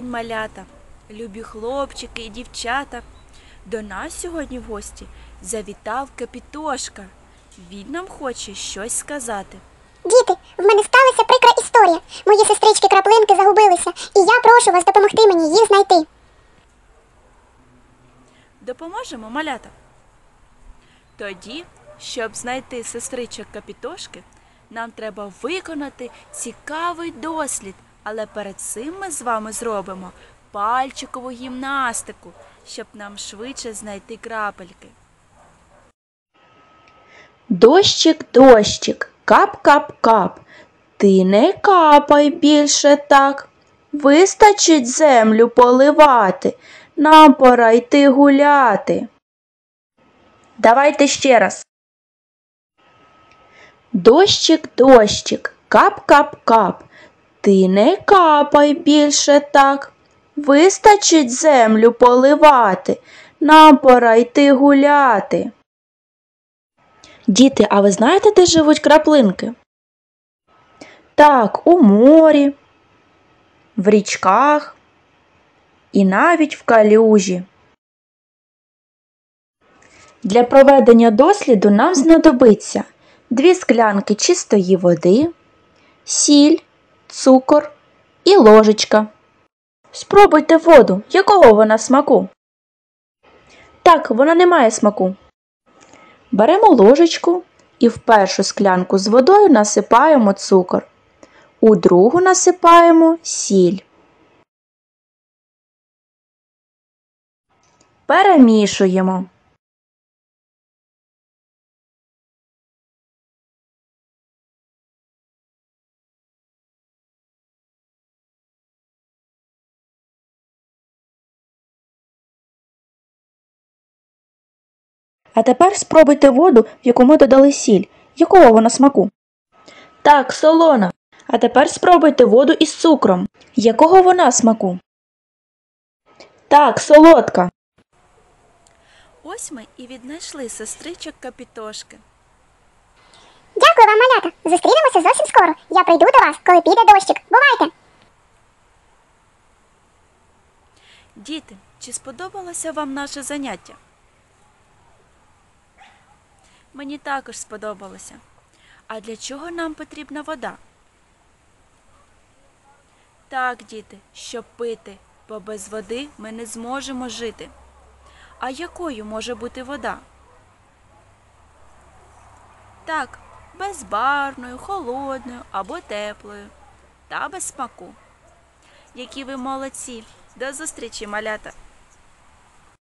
малята, любі хлопчики і дівчата. До нас сьогодні в гості завітав Капітошка. Він нам хоче щось сказати. Діти, в мене сталася прикра історія. Мої сестрички краплинки загубилися, і я прошу вас допомогти мені їх знайти. Допоможемо, малята? Тоді, щоб знайти сестричок Капітошки, нам треба виконати цікавий дослід, але перед цим ми з вами зробимо пальчикову гімнастику, щоб нам швидше знайти крапельки. Дощик, дощик, кап-кап-кап, ти не капай більше так. Вистачить землю поливати, нам пора йти гуляти. Давайте ще раз. Дощик, дощик, кап-кап-кап, ти не капай більше так. Вистачить землю поливати, нам пора йти гуляти. Діти, а ви знаєте, де живуть краплинки? Так, у морі, в річках і навіть в калюжі. Для проведення досліду нам знадобиться дві склянки чистої води, сіль, цукор і ложечка. Спробуйте воду, якого вона смаку. Так, вона не має смаку. Беремо ложечку і в першу склянку з водою насипаємо цукор. У другу насипаємо сіль. Перемішуємо. А тепер спробуйте воду, в яку ми додали сіль. Якого вона смаку? Так, солона. А тепер спробуйте воду із цукром. Якого вона смаку? Так, солодка. Ось ми і віднайшли сестричок Капітошки. Дякую вам, малята. Зустрінемося зовсім скоро. Я прийду до вас, коли піде дощик. Бувайте! Діти, чи сподобалося вам наше заняття? Мені також сподобалося. А для чого нам потрібна вода? Так, діти, щоб пити, бо без води ми не зможемо жити. А якою може бути вода? Так, безбарвною, холодною або теплою та без смаку. Які ви молодці! До зустрічі, малята!